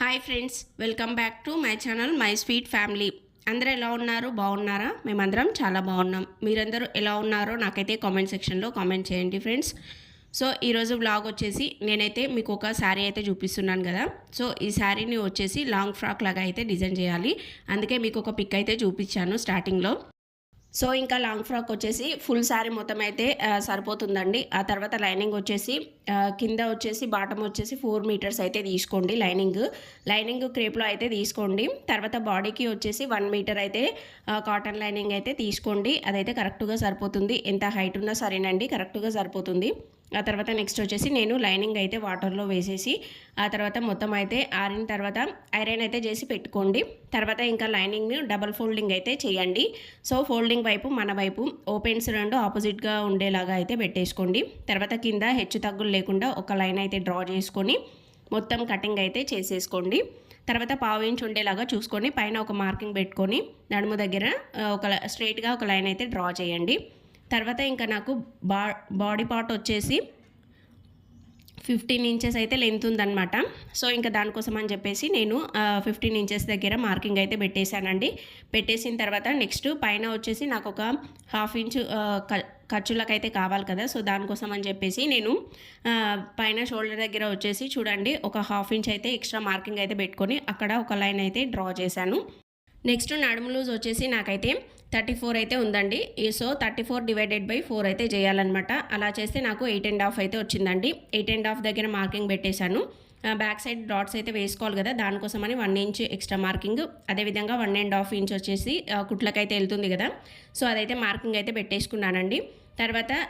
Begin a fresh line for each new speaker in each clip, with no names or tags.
Hi friends welcome back to my channel my sweet family. అందరూ ఎలా ఉన్నారు? బాగున్నారా? మేమందరం చాలా బాగున్నాం. మీరందరూ ఎలా ఉన్నారో నాకైతే కామెంట్ సెక్షన్లో కామెంట్ చేయండి ఫ్రెండ్స్. సో ఈరోజు వ్లాగ్ వచ్చేసి నేనైతే మీకు ఒక శారీ అయితే చూపిస్తున్నాను కదా. సో ఈ శారీని వచ్చేసి లాంగ్ ఫ్రాక్ లాగా అయితే డిజైన్ చేయాలి. అందుకే మీకు ఒక పిక్ అయితే చూపించాను స్టార్టింగ్లో సో ఇంకా లాంగ్ ఫ్రాక్ వచ్చేసి ఫుల్ శారీ మొత్తం అయితే సరిపోతుందండి. ఆ తర్వాత లైనింగ్ వచ్చేసి కింద వచ్చేసి బాటమ్ వచ్చేసి ఫోర్ మీటర్స్ అయితే తీసుకోండి లైనింగ్. లైనింగ్ క్రేప్లో అయితే తీసుకోండి. తర్వాత బాడీకి వచ్చేసి వన్ మీటర్ అయితే కాటన్ లైనింగ్ అయితే తీసుకోండి. అదైతే కరెక్ట్గా సరిపోతుంది. ఎంత హైట్ ఉన్నా సరేనండి కరెక్ట్గా సరిపోతుంది. ఆ తర్వాత నెక్స్ట్ వచ్చేసి నేను లైనింగ్ అయితే వాటర్లో వేసేసి ఆ తర్వాత మొత్తం అయితే ఆరిన తర్వాత ఐరన్ అయితే చేసి పెట్టుకోండి. తర్వాత ఇంకా లైనింగ్ని డబల్ ఫోల్డింగ్ అయితే చేయండి. సో ఫోల్డింగ్ వైపు మన వైపు ఓపెన్స్ రెండు ఆపోజిట్గా ఉండేలాగా అయితే పెట్టేసుకోండి. తర్వాత కింద హెచ్చు తగ్గులు లేకుండా ఒక లైన్ అయితే డ్రా చేసుకొని మొత్తం కటింగ్ అయితే చేసేసుకోండి. తర్వాత పావు ఇంచ్ ఉండేలాగా చూసుకొని పైన ఒక మార్కింగ్ పెట్టుకొని నడుము దగ్గర ఒక స్ట్రైట్గా ఒక లైన్ అయితే డ్రా చేయండి. తర్వాత ఇంకా నాకు బా బాడీ పార్ట్ వచ్చేసి ఫిఫ్టీన్ ఇంచెస్ అయితే లెంత్ ఉందన్నమాట. సో ఇంకా దానికోసం అని చెప్పేసి నేను ఫిఫ్టీన్ ఇంచెస్ దగ్గర మార్కింగ్ అయితే పెట్టేశానండి. పెట్టేసిన తర్వాత నెక్స్ట్ పైన వచ్చేసి నాకు ఒక హాఫ్ ఇంచ్ ఖర్చులకైతే కావాలి కదా. సో దానికోసం అని చెప్పేసి నేను పైన షోల్డర్ దగ్గర వచ్చేసి చూడండి ఒక హాఫ్ ఇంచ్ అయితే ఎక్స్ట్రా మార్కింగ్ అయితే పెట్టుకొని అక్కడ ఒక లైన్ అయితే డ్రా చేశాను. నెక్స్ట్ నడుము లూజ్ వచ్చేసి నాకైతే థర్టీ ఫోర్ అయితే ఉందండి. ఈ- so thirty four divided by four అయితే చేయాలన్నమాట. అలా చేస్తే నాకు ఎయిట్ అండ్ హాఫ్ అయితే వచ్చిందండి. ఎయిట్ అండ్ హాఫ్ దగ్గర మార్కింగ్ పెట్టేశాను. బ్యాక్ సైడ్ డాట్స్ అయితే వేసుకోవాలి కదా దానికోసమని వన్ ఇంచ్ ఎక్స్ట్రా మార్కింగ్. అదేవిధంగా వన్ అండ్ హాఫ్ ఇంచ్ వచ్చేసి కుట్లకైతే వెళ్తుంది కదా. సో అదైతే మార్కింగ్ అయితే పెట్టేసుకున్నానండి. తర్వాత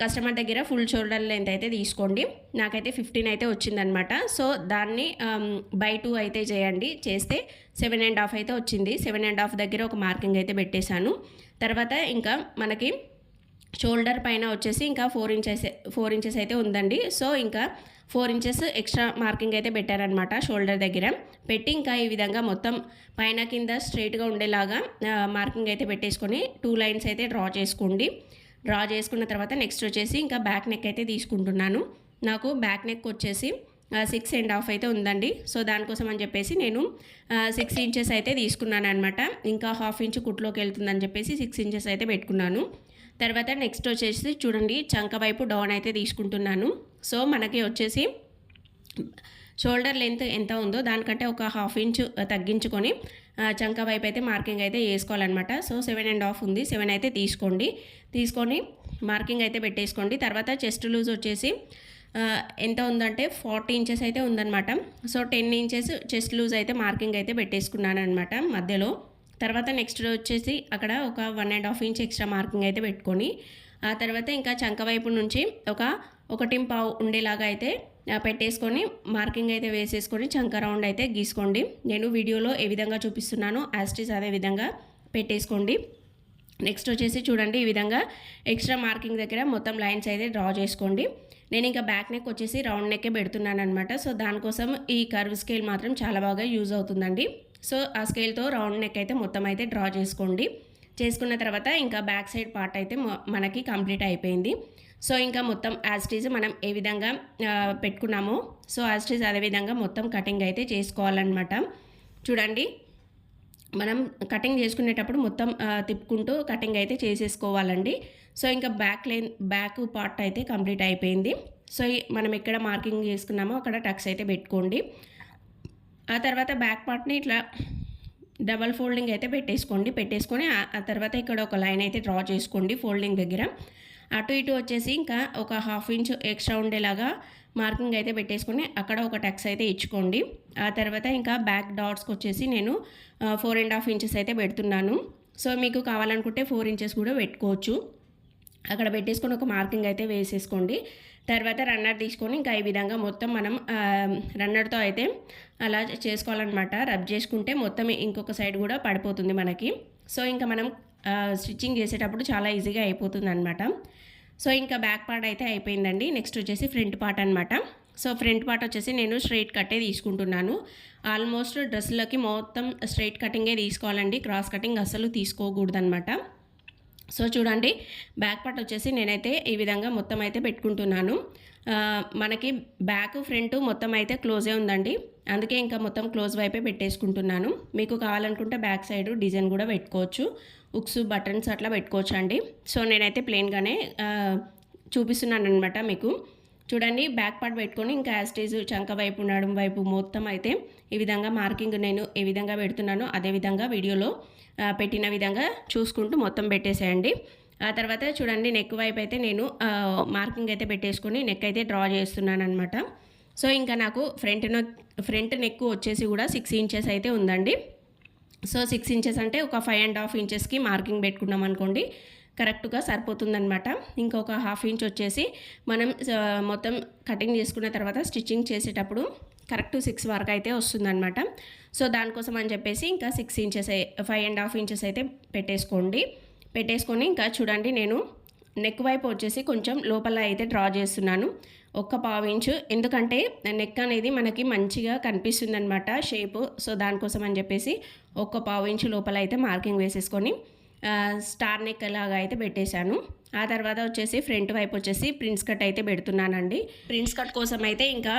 కస్టమర్ దగ్గర ఫుల్ షోల్డర్ లెంత్ అయితే తీసుకోండి. నాకైతే ఫిఫ్టీన్ అయితే వచ్చిందనమాట సో దాన్ని బై టూ అయితే చేయండి. చేస్తే సెవెన్ అండ్ హాఫ్ అయితే వచ్చింది. సెవెన్ అండ్ హాఫ్ దగ్గర ఒక మార్కింగ్ అయితే పెట్టేశాను. తర్వాత ఇంకా మనకి షోల్డర్ పైన వచ్చేసి ఇంకా ఫోర్ ఇంచెస్ ఫోర్ ఇంచెస్ అయితే ఉందండి. సో ఇంకా ఫోర్ ఇంచెస్ ఎక్స్ట్రా మార్కింగ్ అయితే పెట్టారనమాట షోల్డర్ దగ్గర. పెట్టి ఇంకా ఈ విధంగా మొత్తం పైన కింద స్ట్రైట్గా ఉండేలాగా మార్కింగ్ అయితే పెట్టేసుకొని టూ లైన్స్ అయితే డ్రా చేసుకోండి. డ్రా చేసుకున్న తర్వాత నెక్స్ట్ వచ్చేసి ఇంకా బ్యాక్ నెక్ అయితే తీసుకుంటున్నాను. నాకు బ్యాక్ నెక్ వచ్చేసి సిక్స్ అండ్ హాఫ్ అయితే ఉందండి. సో దానికోసం అని చెప్పేసి నేను సిక్స్ ఇంచెస్ అయితే తీసుకున్నాను అనమాట ఇంకా హాఫ్ ఇంచ్ కుట్లోకి వెళ్తుందని చెప్పేసి సిక్స్ ఇంచెస్ అయితే పెట్టుకున్నాను. తర్వాత నెక్స్ట్ వచ్చేసి చూడండి చంక వైపు డౌన్ అయితే తీసుకుంటున్నాను. సో మనకి వచ్చేసి షోల్డర్ లెంత్ ఎంత ఉందో దానికంటే ఒక హాఫ్ ఇంచ్ తగ్గించుకొని చంక వైపు అయితే మార్కింగ్ అయితే వేసుకోవాలన్నమాట. సో సెవెన్ అండ్ హాఫ్ ఉంది. సెవెన్ అయితే తీసుకోండి. తీసుకొని మార్కింగ్ అయితే పెట్టేసుకోండి. తర్వాత చెస్ట్ లూజ్ వచ్చేసి ఎంత ఉందంటే ఫార్టీ ఇంచెస్ అయితే ఉందన్నమాట. So ten inches chest loose అయితే మార్కింగ్ అయితే పెట్టేసుకున్నాను అనమాట మధ్యలో. తర్వాత నెక్స్ట్ వచ్చేసి అక్కడ ఒక one and half inch extra marking అయితే పెట్టుకొని ఆ తర్వాత ఇంకా చంక వైపు నుంచి ఒక ఒకటి పావు ఉండేలాగా అయితే పెట్టేసుకొని మార్కింగ్ అయితే వేసేసుకొని చంక రౌండ్ అయితే గీసుకోండి. నేను వీడియోలో ఏ విధంగా చూపిస్తున్నానో యాస్టిస్ అదే విధంగా పెట్టేసుకోండి. నెక్స్ట్ వచ్చేసి చూడండి ఈ విధంగా ఎక్స్ట్రా మార్కింగ్ దగ్గర మొత్తం లైన్స్ అయితే డ్రా చేసుకోండి. నేను ఇంకా బ్యాక్ నెక్ వచ్చేసి రౌండ్ నెక్కే పెడుతున్నాను అనమాట సో దానికోసం ఈ కర్వ్ స్కేల్ మాత్రం చాలా బాగా యూజ్ అవుతుందండి. సో ఆ స్కేల్తో రౌండ్ నెక్ అయితే మొత్తం అయితే డ్రా చేసుకోండి. చేసుకున్న తర్వాత ఇంకా బ్యాక్ సైడ్ పార్ట్ అయితే మనకి కంప్లీట్ అయిపోయింది. సో ఇంకా మొత్తం యాజ్టీజ్ మనం ఏ విధంగా పెట్టుకున్నామో సో యాజ్టీజ్ అదే విధంగా మొత్తం కటింగ్ అయితే చేసుకోవాలన్నమాట. చూడండి మనం కటింగ్ చేసుకునేటప్పుడు మొత్తం తిప్పుకుంటూ కటింగ్ అయితే చేసేసుకోవాలండి. సో ఇంకా బ్యాక్ లైన్ బ్యాక్ పార్ట్ అయితే కంప్లీట్ అయిపోయింది. సో మనం ఎక్కడ మార్కింగ్ చేసుకున్నామో అక్కడ టక్స్ అయితే పెట్టుకోండి. ఆ తర్వాత బ్యాక్ పార్ట్ని ఇట్లా డబల్ ఫోల్డింగ్ అయితే పెట్టేసుకోండి. పెట్టేసుకొని ఆ తర్వాత ఇక్కడ ఒక లైన్ అయితే డ్రా చేసుకోండి ఫోల్డింగ్ దగ్గర. అటు ఇటు వచ్చేసి ఇంకా ఒక హాఫ్ ఇంచ్ ఎక్స్ట్రా ఉండేలాగా మార్కింగ్ అయితే పెట్టేసుకొని అక్కడ ఒక టక్స్ అయితే ఇచ్చుకోండి. ఆ తర్వాత ఇంకా బ్యాక్ డాట్స్కి వచ్చేసి నేను ఫోర్ అండ్ హాఫ్ ఇంచెస్ అయితే పెడుతున్నాను. సో మీకు కావాలనుకుంటే ఫోర్ ఇంచెస్ కూడా పెట్టుకోవచ్చు. అక్కడ పెట్టేసుకొని ఒక మార్కింగ్ అయితే వేసేసుకోండి. తర్వాత రన్నర్ తీసుకొని ఇంకా ఈ విధంగా మొత్తం మనం రన్నర్తో అయితే అలా చేసుకోవాలన్నమాట. రబ్ చేసుకుంటే మొత్తం ఇంకొక సైడ్ కూడా పడిపోతుంది మనకి. సో ఇంకా మనం స్టిచ్చింగ్ చేసేటప్పుడు చాలా ఈజీగా అయిపోతుంది అనమాట సో ఇంకా బ్యాక్ పార్ట్ అయితే అయిపోయిందండి. నెక్స్ట్ వచ్చేసి ఫ్రంట్ పార్ట్ అనమాట సో ఫ్రంట్ పార్ట్ వచ్చేసి నేను స్ట్రైట్ కట్టే తీసుకుంటున్నాను. ఆల్మోస్ట్ డ్రెస్లోకి మొత్తం స్ట్రైట్ కటింగే తీసుకోవాలండి. క్రాస్ కటింగ్ అస్సలు తీసుకోకూడదనమాట సో చూడండి బ్యాక్ పార్ట్ వచ్చేసి నేనైతే ఈ విధంగా మొత్తం అయితే పెట్టుకుంటున్నాను. మనకి బ్యాక్ ఫ్రంట్ మొత్తం అయితే క్లోజే ఉందండి. అందుకే ఇంకా మొత్తం క్లోజ్ వైపే పెట్టేసుకుంటున్నాను. మీకు కావాలనుకుంటే బ్యాక్ సైడ్ డిజైన్ కూడా పెట్టుకోవచ్చు. ఉక్స్ బటన్స్ అట్లా పెట్టుకోవచ్చు అండి సో నేనైతే ప్లెయిన్గానే చూపిస్తున్నాను అనమాట మీకు. చూడండి బ్యాక్ పార్ట్ పెట్టుకొని ఇంకా యాస్టేజ్ చంక వైపు నడుము వైపు మొత్తం అయితే ఈ విధంగా మార్కింగ్ నేను ఏ విధంగా పెడుతున్నానో అదే విధంగా వీడియోలో పెట్టిన విధంగా చూసుకుంటూ మొత్తం పెట్టేసేయండి. ఆ తర్వాత చూడండి నెక్ వైపు అయితే నేను మార్కింగ్ అయితే పెట్టేసుకొని నెక్ అయితే డ్రా చేస్తున్నాను అనమాట సో ఇంకా నాకు ఫ్రంట్ నెక్ ఫ్రంట్ నెక్ వచ్చేసి కూడా సిక్స్ ఇంచెస్ అయితే ఉందండి. సో సిక్స్ ఇంచెస్ అంటే ఒక ఫైవ్ అండ్ హాఫ్ ఇంచెస్కి మార్కింగ్ పెట్టుకున్నాం అనుకోండి కరెక్ట్గా సరిపోతుందనమాట ఇంకొక హాఫ్ ఇంచ్ వచ్చేసి మనం మొత్తం కటింగ్ చేసుకున్న తర్వాత స్టిచ్చింగ్ చేసేటప్పుడు కరెక్ట్ సిక్స్ వరకు అయితే వస్తుందనమాట సో దానికోసం అని చెప్పేసి ఇంకా six inches five and half inches అయితే పెట్టేసుకోండి. పెట్టేసుకొని ఇంకా చూడండి నేను నెక్ వైపు వచ్చేసి కొంచెం లోపల అయితే డ్రా చేస్తున్నాను. ఒక్క పావు ఇంచు. ఎందుకంటే నెక్ అనేది మనకి మంచిగా కనిపిస్తుంది అనమాట షేపు. సో దానికోసం అని చెప్పేసి ఒక్క పావు ఇంచు లోపల అయితే మార్కింగ్ వేసేసుకొని స్టార్ నెక్ లాగా అయితే పెట్టేశాను. ఆ తర్వాత వచ్చేసి ఫ్రంట్ వైపు వచ్చేసి ప్రిన్స్ కట్ అయితే పెడుతున్నానండి. ప్రిన్స్ కట్ కోసం అయితే ఇంకా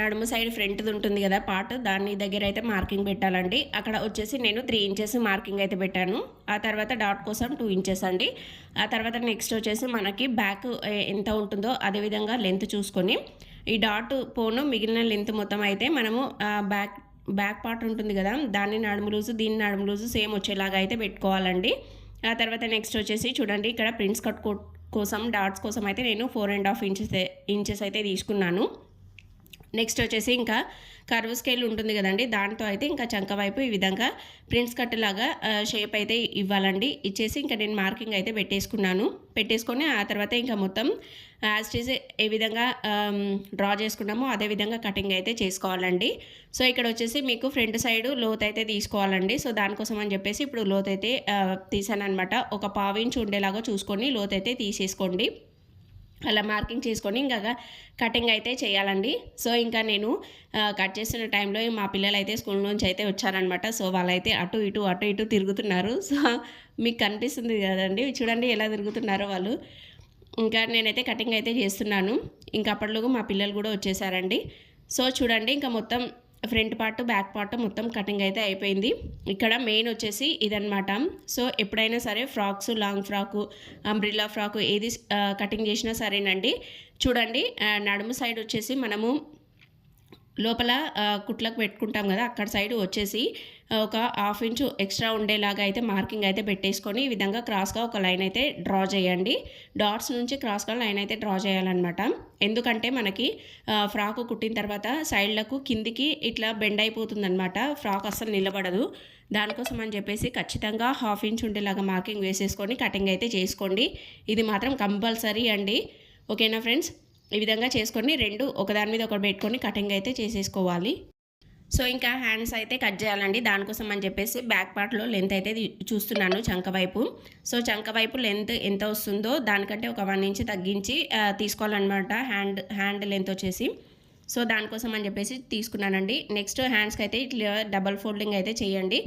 నడుము సైడ్ ఫ్రంట్ది ఉంటుంది కదా పార్ట్ దాని దగ్గర అయితే మార్కింగ్ పెట్టాలండి. అక్కడ వచ్చేసి నేను త్రీ ఇంచెస్ మార్కింగ్ అయితే పెట్టాను. ఆ తర్వాత డాట్ కోసం టూ ఇంచెస్ అండి. ఆ తర్వాత నెక్స్ట్ వచ్చేసి మనకి బ్యాక్ ఎంత ఉంటుందో అదే విధంగా లెంత్ చూసుకొని ఈ డాట్ పోను మిగిలిన లెంత్ మొత్తం అయితే మనము బ్యాక్ బ్యాక్ పార్ట్ ఉంటుంది కదా దాన్ని నడుము లూజు దీన్ని నడుము లూజు సేమ్ వచ్చేలాగా అయితే పెట్టుకోవాలండి. ఆ తర్వాత నెక్స్ట్ వచ్చేసి చూడండి ఇక్కడ ప్రింట్స్ కట్ కోసం డాట్స్ కోసం అయితే నేను four and half inches inches అయితే తీసుకున్నాను. నెక్స్ట్ వచ్చేసి ఇంకా కర్వ్ స్కేల్ ఉంటుంది కదండి దాంతో అయితే ఇంకా చంక వైపు ఈ విధంగా ప్రింట్స్ కట్ లాగా షేప్ అయితే ఇవ్వాలండి. ఇచ్చేసి ఇంకా నేను మార్కింగ్ అయితే పెట్టేసుకున్నాను. పెట్టేసుకొని ఆ తర్వాత ఇంకా మొత్తం యాజ్ ఇస్ ఏ విధంగా డ్రా చేసుకున్నామో అదే విధంగా కటింగ్ అయితే చేసుకోవాలండి. సో ఇక్కడ వచ్చేసి మీకు ఫ్రంట్ సైడ్ లోత్ అయితే తీసుకోవాలండి. సో దానికోసం అని చెప్పేసి ఇప్పుడు లోత్ అయితే తీసాను అనమాట ఒక పావు ఇంచు ఉండేలాగా చూసుకొని లోత్ అయితే తీసేసుకోండి. అలా మార్కింగ్ చేసుకొని ఇంకా కటింగ్ అయితే చేయాలండి. సో ఇంకా నేను కట్ చేస్తున్న టైంలో మా పిల్లలు అయితే స్కూల్ నుంచి అయితే వచ్చారనమాట. సో వాళ్ళైతే అటు ఇటు అటు ఇటు తిరుగుతున్నారు. సో మీకు కనిపిస్తుంది కదండి. చూడండి ఎలా తిరుగుతున్నారో వాళ్ళు. ఇంకా నేనైతే కటింగ్ అయితే చేస్తున్నాను. ఇంకా అప్పట్లోగా మా పిల్లలు కూడా వచ్చేసారండి. సో చూడండి ఇంకా మొత్తం ఫ్రంట్ పార్ట్ బ్యాక్ పార్ట్ మొత్తం కటింగ్ అయితే అయిపోయింది. ఇక్కడ మెయిన్ వచ్చేసి ఇదనమాట సో ఎప్పుడైనా సరే frocks long frock umbrella frock ఏది కటింగ్ చేసినా సరేనండి. చూడండి నడుము సైడ్ వచ్చేసి మనము లోపల కుట్లకు పెట్టుకుంటాం కదా అక్కడ సైడ్ వచ్చేసి ఒక హాఫ్ ఇంచు ఎక్స్ట్రా ఉండేలాగా అయితే మార్కింగ్ అయితే పెట్టేసుకొని ఈ విధంగా క్రాస్గా ఒక లైన్ అయితే డ్రా చేయండి. డాట్స్ నుంచి క్రాస్గా లైన్ అయితే డ్రా చేయాలన్నమాట. ఎందుకంటే మనకి ఫ్రాక్ కుట్టిన తర్వాత సైడ్లకు కిందికి ఇట్లా బెండ్ అయిపోతుందన్నమాట. ఫ్రాక్ అస్సలు నిలబడదు. దానికోసం అని చెప్పేసి ఖచ్చితంగా హాఫ్ ఇంచ్ ఉండేలాగా మార్కింగ్ వేసేసుకొని కటింగ్ అయితే చేసుకోండి. ఇది మాత్రం కంపల్సరీ అండి. ఓకేనా ఫ్రెండ్స్? ఈ విధంగా చేసుకొని రెండు ఒకదాని మీద ఒకటి పెట్టుకొని కటింగ్ అయితే చేసేసుకోవాలి. సో ఇంకా హ్యాండ్స్ అయితే కట్ చేయాలండి. దానికోసం అని చెప్పేసి బ్యాక్ పార్ట్లో లెంత్ అయితే చూస్తున్నాను చంక వైపు. సో చంక వైపు లెంత్ ఎంత వస్తుందో దానికంటే ఒక వన్ ఇంచ్ తగ్గించి తీసుకోవాలన్నమాట హ్యాండ్ హ్యాండ్ లెంత్ వచ్చేసి. సో దానికోసం అని చెప్పేసి తీసుకున్నానండి. నెక్స్ట్ హ్యాండ్స్కి అయితే ఇట్లా డబల్ ఫోల్డింగ్ అయితే చేయండి.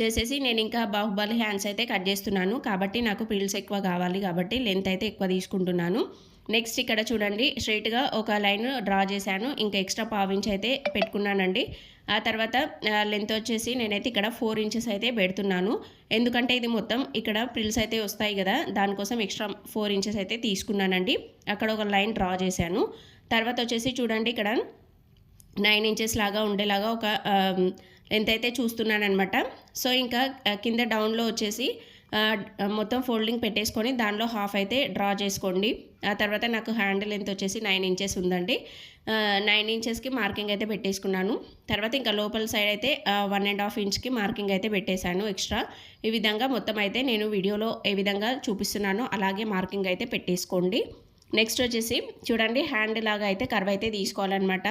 చేసేసి నేను ఇంకా బాహుబలి హ్యాండ్స్ అయితే కట్ చేస్తున్నాను. కాబట్టి నాకు పీల్స్ ఎక్కువ కావాలి కాబట్టి లెంత్ అయితే ఎక్కువ తీసుకుంటున్నాను. నెక్స్ట్ ఇక్కడ చూడండి స్ట్రైట్గా ఒక లైన్ డ్రా చేశాను. ఇంకా ఎక్స్ట్రా పావించి అయితే పెట్టుకున్నానండి. ఆ తర్వాత లెంత్ వచ్చేసి నేనైతే ఇక్కడ ఫోర్ ఇంచెస్ అయితే పెడుతున్నాను. ఎందుకంటే ఇది మొత్తం ఇక్కడ ప్రిల్స్ అయితే వస్తాయి కదా దానికోసం ఎక్స్ట్రా ఫోర్ ఇంచెస్ అయితే తీసుకున్నానండి. అక్కడ ఒక లైన్ డ్రా చేశాను. తర్వాత వచ్చేసి చూడండి ఇక్కడ నైన్ ఇంచెస్ లాగా ఉండేలాగా ఒక లెంత్ అయితే చూస్తున్నాను అనమాట సో ఇంకా కింద డౌన్లో వచ్చేసి మొత్తం ఫోల్డింగ్ పెట్టేసుకొని దానిలో హాఫ్ అయితే డ్రా చేసుకోండి. ఆ తర్వాత నాకు హ్యాండ్ లెంత్ వచ్చేసి నైన్ ఇంచెస్ ఉందండి. నైన్ ఇంచెస్కి మార్కింగ్ అయితే పెట్టేసుకున్నాను. తర్వాత ఇంకా లోపల సైడ్ అయితే వన్ అండ్ హాఫ్ ఇంచ్కి మార్కింగ్ అయితే పెట్టేశాను ఎక్స్ట్రా. ఈ విధంగా మొత్తం అయితే నేను వీడియోలో ఏ విధంగా చూపిస్తున్నానో అలాగే మార్కింగ్ అయితే పెట్టేసుకోండి. నెక్స్ట్ వచ్చేసి చూడండి హ్యాండ్ లాగా అయితే కర్వ్ అయితే తీసుకోవాలన్నమాట.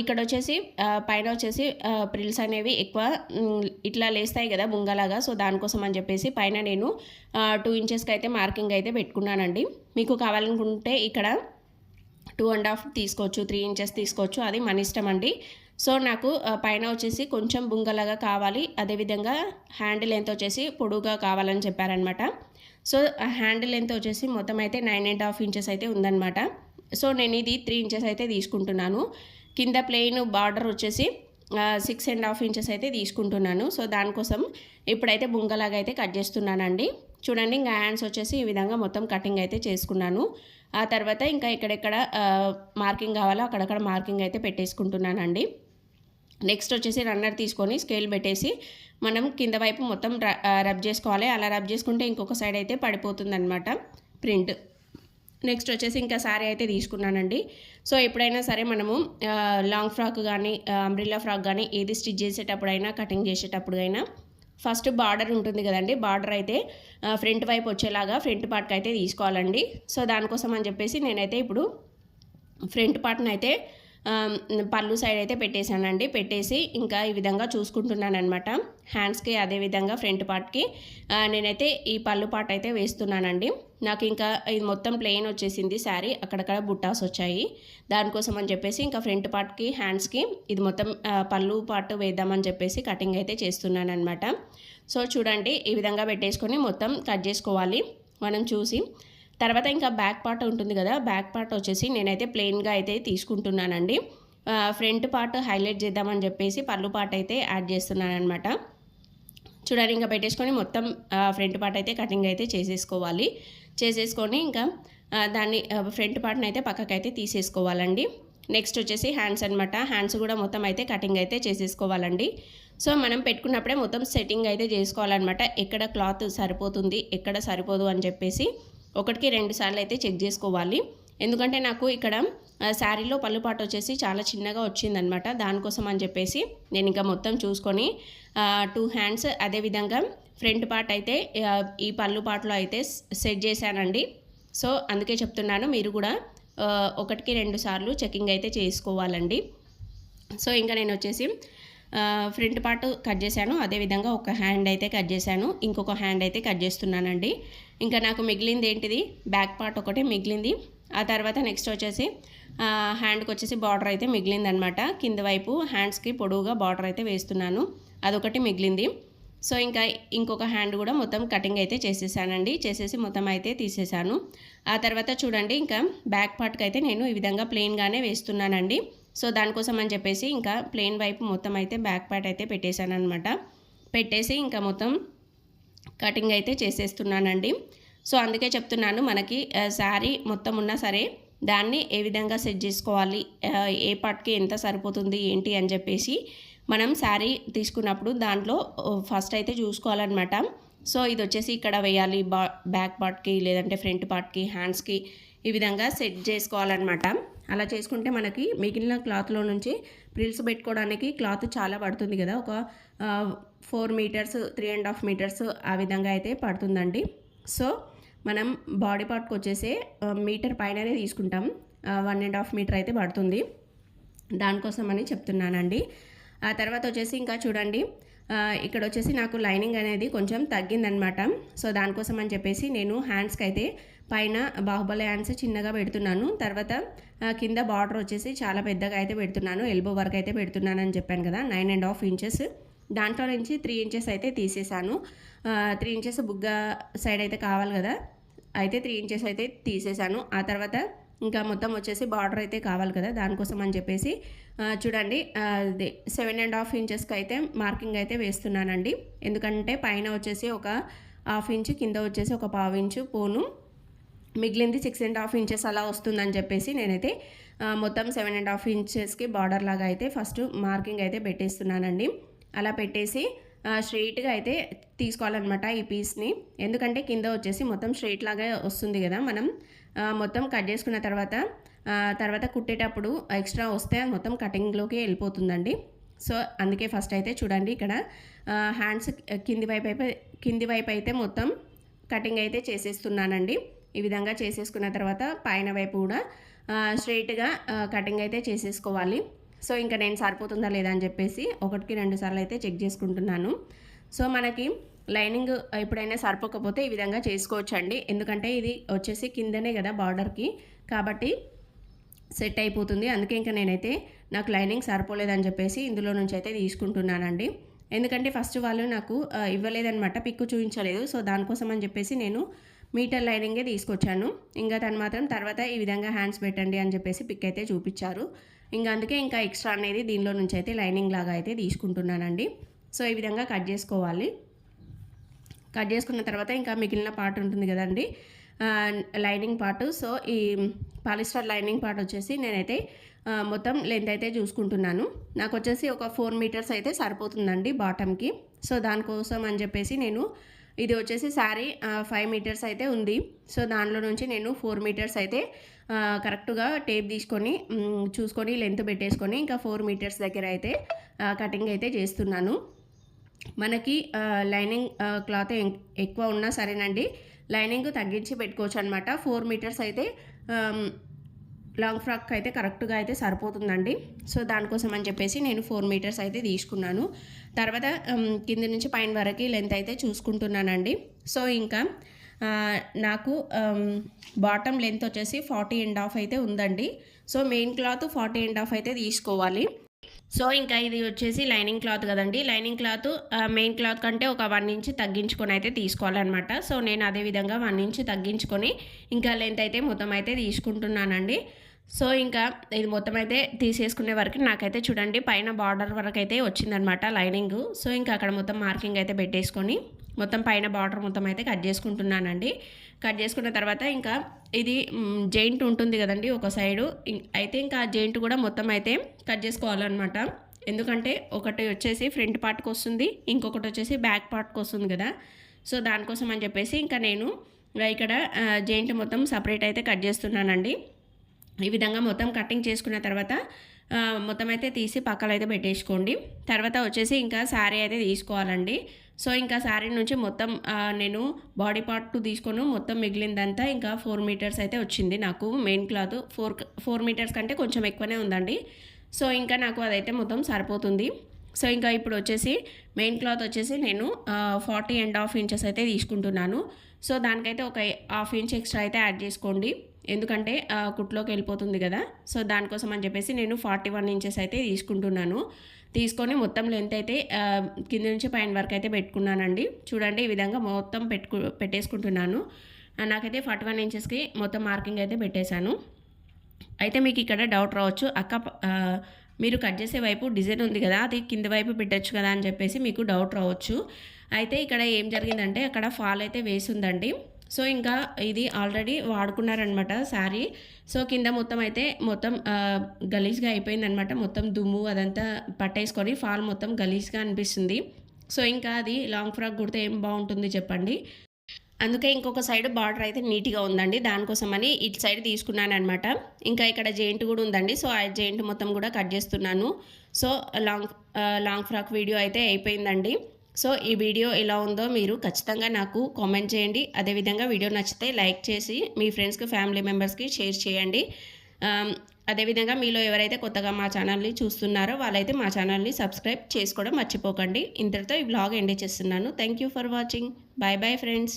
ఇక్కడ వచ్చేసి పైన వచ్చేసి ప్రిల్స్ అనేవి ఎక్కువ ఇట్లా లేస్తాయి కదా బుంగలాగా సో దానికోసం అని చెప్పేసి పైన నేను టూ ఇంచెస్కి అయితే మార్కింగ్ అయితే పెట్టుకున్నానండి. మీకు కావాలనుకుంటే ఇక్కడ టూ అండ్ హాఫ్ తీసుకోవచ్చు త్రీ ఇంచెస్ తీసుకోవచ్చు అది మన ఇష్టం అండి సో నాకు పైన వచ్చేసి కొంచెం బుంగలాగా కావాలి అదేవిధంగా హ్యాండ్ లెంత్ వచ్చేసి పొడుగా కావాలని చెప్పారనమాట. సో హ్యాండ్ లెంత్ వచ్చేసి మొత్తం అయితే నైన్ అండ్ హాఫ్ ఇంచెస్ అయితే ఉందన్నమాట సో నేను ఇది త్రీ ఇంచెస్ అయితే తీసుకుంటున్నాను. కింద ప్లెయిన్ బార్డర్ వచ్చేసి సిక్స్ అండ్ హాఫ్ ఇంచెస్ అయితే తీసుకుంటున్నాను. సో దానికోసం ఇప్పుడైతే బుంగలాగా అయితే కట్ చేస్తున్నానండి. చూడండి ఇంకా హ్యాండ్స్ వచ్చేసి ఈ విధంగా మొత్తం కటింగ్ అయితే చేసుకున్నాను. ఆ తర్వాత ఇంకా ఎక్కడెక్కడ మార్కింగ్ కావాలో అక్కడక్కడ మార్కింగ్ అయితే పెట్టేసుకుంటున్నానండి. నెక్స్ట్ వచ్చేసి రన్నర్ తీసుకొని స్కేల్ పెట్టేసి మనం కింద వైపు మొత్తం రబ్ చేసుకోవాలి. అలా రబ్ చేసుకుంటే ఇంకొక సైడ్ అయితే పడిపోతుందనమాట ప్రింట్ నెక్స్ట్ వచ్చేసి ఇంకా శారీ అయితే తీసుకున్నానండి. సో ఎప్పుడైనా సరే మనము లాంగ్ ఫ్రాక్ కానీ అంబ్రిల్లా ఫ్రాక్ కానీ ఏది స్టిచ్ చేసేటప్పుడైనా కటింగ్ చేసేటప్పుడు అయినా ఫస్ట్ బార్డర్ ఉంటుంది కదండి. బార్డర్ అయితే ఫ్రంట్ వైపు వచ్చేలాగా ఫ్రంట్ పార్ట్కి అయితే తీసుకోవాలండి. సో దానికోసం అని చెప్పేసి నేనైతే ఇప్పుడు ఫ్రంట్ పార్ట్ని అయితే పళ్ళు సైడ్ అయితే పెట్టేశానండి. పెట్టేసి ఇంకా ఈ విధంగా చూసుకుంటున్నాను అనమాట హ్యాండ్స్కి అదేవిధంగా ఫ్రంట్ పార్ట్కి నేనైతే ఈ పళ్ళు పార్ట్ అయితే వేస్తున్నానండి. నాకు ఇంకా ఇది మొత్తం ప్లెయిన్ వచ్చేసింది శారీ అక్కడక్కడ బుట్టాస్ వచ్చాయి. దానికోసం అని చెప్పేసి ఇంకా ఫ్రంట్ పార్ట్కి హ్యాండ్స్కి ఇది మొత్తం పళ్ళు పార్ట్ వేద్దామని చెప్పేసి కటింగ్ అయితే చేస్తున్నాను అనమాట సో చూడండి ఈ విధంగా పెట్టేసుకొని మొత్తం కట్ చేసుకోవాలి. మనం చూసి తర్వాత ఇంకా బ్యాక్ పార్ట్ ఉంటుంది కదా బ్యాక్ పార్ట్ వచ్చేసి నేనైతే ప్లెయిన్గా అయితే తీసుకుంటున్నానండి. ఫ్రంట్ పార్ట్ హైలైట్ చేద్దామని చెప్పేసి పళ్ళు పార్ట్ అయితే యాడ్ చేస్తున్నాను అనమాట చూడండి ఇంకా పెట్టేసుకొని మొత్తం ఫ్రంట్ పార్ట్ అయితే కటింగ్ అయితే చేసేసుకోవాలి. చేసేసుకొని ఇంకా దాన్ని ఫ్రంట్ పార్ట్ని అయితే పక్కకైతే తీసేసుకోవాలండి. నెక్స్ట్ వచ్చేసి హ్యాండ్స్ అనమాట హ్యాండ్స్ కూడా మొత్తం అయితే కటింగ్ అయితే చేసేసుకోవాలండి. సో మనం పెట్టుకున్నప్పుడే మొత్తం సెట్టింగ్ అయితే చేసుకోవాలన్నమాట. ఎక్కడ క్లాత్ సరిపోతుంది ఎక్కడ సరిపోదు అని చెప్పేసి ఒకటికి రెండు సార్లు అయితే చెక్ చేసుకోవాలి. ఎందుకంటే నాకు ఇక్కడ శారీలో పళ్ళుపాటు వచ్చేసి చాలా చిన్నగా వచ్చిందనమాట దానికోసం అని చెప్పేసి నేను ఇంకా మొత్తం చూసుకొని టూ హ్యాండ్స్ అదేవిధంగా ఫ్రంట్ పార్ట్ అయితే ఈ పళ్ళు పాటలో అయితే సెట్ చేశానండి. సో అందుకే చెప్తున్నాను మీరు కూడా ఒకటికి రెండు సార్లు చెకింగ్ అయితే చేసుకోవాలండి. సో ఇంకా నేను వచ్చేసి ఫ్రంట్ పార్ట్ కట్ చేశాను. అదేవిధంగా ఒక హ్యాండ్ అయితే కట్ చేశాను. ఇంకొక హ్యాండ్ అయితే కట్ చేస్తున్నానండి. ఇంకా నాకు మిగిలింది ఏంటిది? బ్యాక్ పార్ట్ ఒకటి మిగిలింది. ఆ తర్వాత నెక్స్ట్ వచ్చేసి హ్యాండ్కి వచ్చేసి బార్డర్ అయితే మిగిలింది అనమాట కింద వైపు హ్యాండ్స్కి పొడవుగా బార్డర్ అయితే వేస్తున్నాను. అదొకటి మిగిలింది. సో ఇంకా ఇంకొక హ్యాండ్ కూడా మొత్తం కటింగ్ అయితే చేసేసానండి. చేసేసి మొత్తం అయితే తీసేసాను. ఆ తర్వాత చూడండి ఇంకా బ్యాక్ పార్ట్కి అయితే నేను ఈ విధంగా ప్లెయిన్గానే వేస్తున్నానండి. సో దానికోసం అని చెప్పేసి ఇంకా ప్లెయిన్ వైపు మొత్తం అయితే బ్యాక్ పార్ట్ అయితే పెట్టేశాను అనమాట పెట్టేసి ఇంకా మొత్తం కటింగ్ అయితే చేసేస్తున్నానండి. సో అందుకే చెప్తున్నాను మనకి శారీ మొత్తం ఉన్నా సరే దాన్ని ఏ విధంగా సెట్ చేసుకోవాలి ఏ పార్ట్కి ఎంత సరిపోతుంది ఏంటి అని చెప్పేసి మనం శారీ తీసుకున్నప్పుడు దాంట్లో ఫస్ట్ అయితే చూసుకోవాలన్నమాట. సో ఇది వచ్చేసి ఇక్కడ వేయాలి బా బ్యాక్ పార్ట్కి లేదంటే ఫ్రంట్ పార్ట్కి హ్యాండ్స్కి ఈ విధంగా సెట్ చేసుకోవాలన్నమాట. అలా చేసుకుంటే మనకి మిగిలిన క్లాత్లో నుంచి ప్రిల్స్ పెట్టుకోవడానికి క్లాత్ చాలా పడుతుంది కదా. ఒక four meters three and half meters ఆ విధంగా అయితే పడుతుందండి. సో మనం బాడీ పార్ట్కి వచ్చేసి మీటర్ పైననే తీసుకుంటాం. వన్ అండ్ హాఫ్ మీటర్ అయితే పడుతుంది. దానికోసం అని చెప్తున్నానండి. ఆ తర్వాత వచ్చేసి ఇంకా చూడండి. ఇక్కడ వచ్చేసి నాకు లైనింగ్ అనేది కొంచెం తగ్గిందనమాట. సో దానికోసం అని చెప్పేసి నేను హ్యాండ్స్కి అయితే పైన బాహుబలి హ్యాండ్స్ చిన్నగా పెడుతున్నాను. తర్వాత కింద బార్డర్ వచ్చేసి చాలా పెద్దగా అయితే పెడుతున్నాను ఎల్బో వర్క్ అయితే పెడుతున్నాను అని చెప్పాను కదా నైన్ అండ్ హాఫ్ ఇంచెస్. దాంట్లో నుంచి త్రీ ఇంచెస్ అయితే తీసేసాను. త్రీ ఇంచెస్ బుగ్గ సైడ్ అయితే కావాలి కదా అయితే త్రీ ఇంచెస్ అయితే తీసేసాను. ఆ తర్వాత ఇంకా మొత్తం వచ్చేసి బార్డర్ అయితే కావాలి కదా దానికోసం అని చెప్పేసి చూడండి సెవెన్ అండ్ హాఫ్ ఇంచెస్కి అయితే మార్కింగ్ అయితే వేస్తున్నానండి. ఎందుకంటే పైన వచ్చేసి ఒక హాఫ్ ఇంచు కింద వచ్చేసి ఒక పావు ఇంచు పోను. మిగిలింది సిక్స్ అండ్ హాఫ్ ఇంచెస్ అలా వస్తుందని చెప్పేసి నేనైతే మొత్తం సెవెన్ అండ్ హాఫ్ ఇంచెస్కి బార్డర్ లాగా అయితే ఫస్ట్ మార్కింగ్ అయితే పెట్టేస్తున్నానండి. అలా పెట్టేసి స్ట్రెయిట్గా అయితే తీసుకోవాలన్నమాట ఈ పీస్ని ఎందుకంటే కింద వచ్చేసి మొత్తం స్ట్రెయిట్ లాగా వస్తుంది కదా మనం. మొత్తం కట్ చేసుకున్న తర్వాత తర్వాత కుట్టేటప్పుడు ఎక్స్ట్రా వస్తే మొత్తం కటింగ్లోకి వెళ్ళిపోతుందండి. సో అందుకే ఫస్ట్ అయితే చూడండి ఇక్కడ హ్యాండ్స్ కింది వైపు అయితే కింది వైపు అయితే మొత్తం కటింగ్ అయితే చేసేస్తున్నానండి. ఈ విధంగా చేసేసుకున్న తర్వాత పైన వైపు కూడా స్ట్రైట్గా కటింగ్ అయితే చేసేసుకోవాలి. సో ఇంకా నేను సరిపోతుందా లేదా అని చెప్పేసి ఒకటికి రెండు సార్లు అయితే చెక్ చేసుకుంటున్నాను. సో మనకి లైనింగ్ ఎప్పుడైనా సరిపోకపోతే ఈ విధంగా చేసుకోవచ్చండి. ఎందుకంటే ఇది వచ్చేసి కిందనే కదా బార్డర్కి. కాబట్టి సెట్ అయిపోతుంది. అందుకే ఇంకా నేనైతే నాకు లైనింగ్ సరిపోలేదని చెప్పేసి ఇందులో నుంచి అయితే తీసుకుంటున్నానండి. ఎందుకంటే ఫస్ట్ వాళ్ళు నాకు ఇవ్వలేదనమాట పిక్కు చూపించలేదు. సో దానికోసం అని చెప్పేసి నేను మీటర్ లైనింగే తీసుకొచ్చాను. ఇంకా తను మాత్రం తర్వాత ఈ విధంగా హ్యాండ్స్ పెట్టండి అని చెప్పేసి పిక్ అయితే చూపించారు. ఇంకా అందుకే ఇంకా ఎక్స్ట్రా అనేది దీనిలో నుంచి అయితే లైనింగ్ లాగా అయితే తీసుకుంటున్నానండి. సో ఈ విధంగా కట్ చేసుకోవాలి. కట్ చేసుకున్న తర్వాత ఇంకా మిగిలిన పార్ట్ ఉంటుంది కదండి. Lining part. సో ఈ పాలిస్టర్ లైనింగ్ పార్ట్ వచ్చేసి నేనైతే మొత్తం లెంత్ అయితే చూసుకుంటున్నాను. నాకు వచ్చేసి ఒక ఫోర్ మీటర్స్ అయితే సరిపోతుందండి బాటమ్కి. సో దానికోసం అని చెప్పేసి నేను ఇది వచ్చేసి శారీ ఫైవ్ మీటర్స్ అయితే ఉంది. సో దానిలో నుంచి నేను ఫోర్ మీటర్స్ అయితే కరెక్ట్గా టేప్ తీసుకొని చూసుకొని లెంత్ పెట్టేసుకొని ఇంకా ఫోర్ మీటర్స్ దగ్గర అయితే కటింగ్ అయితే చేస్తున్నాను. మనకి లైనింగ్ క్లాత్ ఎం- ఎక్కువ ఉన్నా సరేనండి. లైనింగ్ తగ్గించి పెట్టుకోవచ్చు అనమాట ఫోర్ మీటర్స్ అయితే లాంగ్ ఫ్రాక్ అయితే కరెక్ట్గా అయితే సరిపోతుందండి. సో దానికోసం అని చెప్పేసి నేను ఫోర్ మీటర్స్ అయితే తీసుకున్నాను. తర్వాత కింది కింద నుంచి పైన వరకు లెంత్ అయితే చూసుకుంటున్నానండి. సో ఇంకా నాకు బాటమ్ లెంత్ వచ్చేసి ఫార్టీ అండ్ హాఫ్ అయితే ఉందండి. So main cloth forty and half అయితే తీసుకోవాలి. సో ఇంకా ఇది వచ్చేసి లైనింగ్ క్లాత్ కదండి. లైనింగ్ క్లాత్ మెయిన్ క్లాత్ కంటే ఒక వన్ ఇంచ్ తగ్గించుకొని అయితే తీసుకోవాలన్నమాట. సో నేను అదే విధంగా వన్ ఇంచ్ తగ్గించుకొని ఇంకా లెంత్ అయితే మొత్తం అయితే తీసుకుంటున్నానండి. సో ఇంకా ఇది మొత్తం అయితే తీసేసుకునే వరకు నాకైతే చూడండి పైన బార్డర్ వరకు అయితే వచ్చిందనమాట లైనింగ్. సో ఇంకా అక్కడ మొత్తం మార్కింగ్ అయితే పెట్టేసుకొని మొత్తం పైన బార్డర్ మొత్తం అయితే కట్ చేసుకుంటున్నానండి. కట్ చేసుకున్న తర్వాత ఇంకా ఇది జెయింట్ ఉంటుంది కదండి ఒక సైడు. అయితే ఇంకా జెయింట్ కూడా మొత్తం అయితే కట్ చేసుకోవాలన్నమాట. ఎందుకంటే ఒకటి వచ్చేసి ఫ్రంట్ పార్ట్కి వస్తుంది ఇంకొకటి వచ్చేసి బ్యాక్ పార్ట్కి వస్తుంది కదా. సో దానికోసం అని చెప్పేసి ఇంకా నేను ఇక్కడ జెయింట్ మొత్తం సపరేట్ అయితే కట్ చేస్తున్నానండి. ఈ విధంగా మొత్తం కటింగ్ చేసుకున్న తర్వాత మొత్తం అయితే తీసి పక్కన అయితే పెట్టేసుకోండి. తర్వాత వచ్చేసి ఇంకా శారీ అయితే తీసుకోవాలండి. సో ఇంకా శారీ నుంచి మొత్తం నేను బాడీ పార్ట్ తీసుకొని మొత్తం మిగిలిందంతా ఇంకా ఫోర్ మీటర్స్ అయితే వచ్చింది నాకు. Main cloth four four meters కంటే కొంచెం ఎక్కువనే ఉందండి. సో ఇంకా నాకు అదైతే మొత్తం సరిపోతుంది. సో ఇంకా ఇప్పుడు వచ్చేసి మెయిన్ క్లాత్ వచ్చేసి నేను ఫార్టీ అండ్ హాఫ్ ఇంచెస్ అయితే తీసుకుంటున్నాను. సో దానికైతే ఒక హాఫ్ ఇంచ్ ఎక్స్ట్రా అయితే యాడ్ చేసుకోండి. ఎందుకంటే కుట్లోకి వెళ్ళిపోతుంది కదా. సో దానికోసం అని చెప్పేసి నేను ఫార్టీ వన్ ఇంచెస్ అయితే తీసుకుంటున్నాను. తీసుకొని మొత్తం లెంత్ అయితే కింద నుంచి పైన వరకు అయితే పెట్టుకున్నానండి. చూడండి ఈ విధంగా మొత్తం పెట్టుకు పెట్టేసుకుంటున్నాను. నాకైతే ఫార్టీ వన్ ఇంచెస్కి మొత్తం మార్కింగ్ అయితే పెట్టేశాను. అయితే మీకు ఇక్కడ డౌట్ రావచ్చు. అక్క మీరు కట్ చేసే వైపు డిజైన్ ఉంది కదా అది కింద వైపు పెట్టచ్చు కదా అని చెప్పేసి మీకు డౌట్ రావచ్చు. అయితే ఇక్కడ ఏం జరిగిందంటే అక్కడ ఫాల్ అయితే వేసి ఉందండి. సో ఇంకా ఇది ఆల్రెడీ వాడుకున్నారనమాట శారీ. సో కింద మొత్తం అయితే మొత్తం గలీజ్గా అయిపోయిందనమాట మొత్తం దుమ్ము అదంతా పట్టేసుకొని ఫాల్ మొత్తం గలీజ్గా అనిపిస్తుంది. సో ఇంకా అది లాంగ్ ఫ్రాక్ కుడితే ఏం బాగుంటుంది చెప్పండి. అందుకే ఇంకొక సైడ్ బార్డర్ అయితే నీట్గా ఉందండి. దానికోసమని ఇటు సైడ్ తీసుకున్నాను అనమాట ఇంకా ఇక్కడ జెయింట్ కూడా ఉందండి. సో ఆ జెయింట్ మొత్తం కూడా కట్ చేస్తున్నాను. So long long frock video అయితే అయిపోయిందండి. సో ఈ వీడియో ఎలా ఉందో మీరు ఖచ్చితంగా నాకు కామెంట్ చేయండి. అదేవిధంగా వీడియో నచ్చితే లైక్ చేసి మీ ఫ్రెండ్స్కి ఫ్యామిలీ మెంబర్స్కి షేర్ చేయండి. అదేవిధంగా మీలో ఎవరైతే కొత్తగా మా ఛానల్ని చూస్తున్నారో వాళ్ళైతే మా ఛానల్ని సబ్స్క్రైబ్ చేసుకోవడం మర్చిపోకండి. ఇంతటితో ఈ బ్లాగ్ ఎండ్ చేస్తున్నాను. Thank you for watching. Bye bye friends.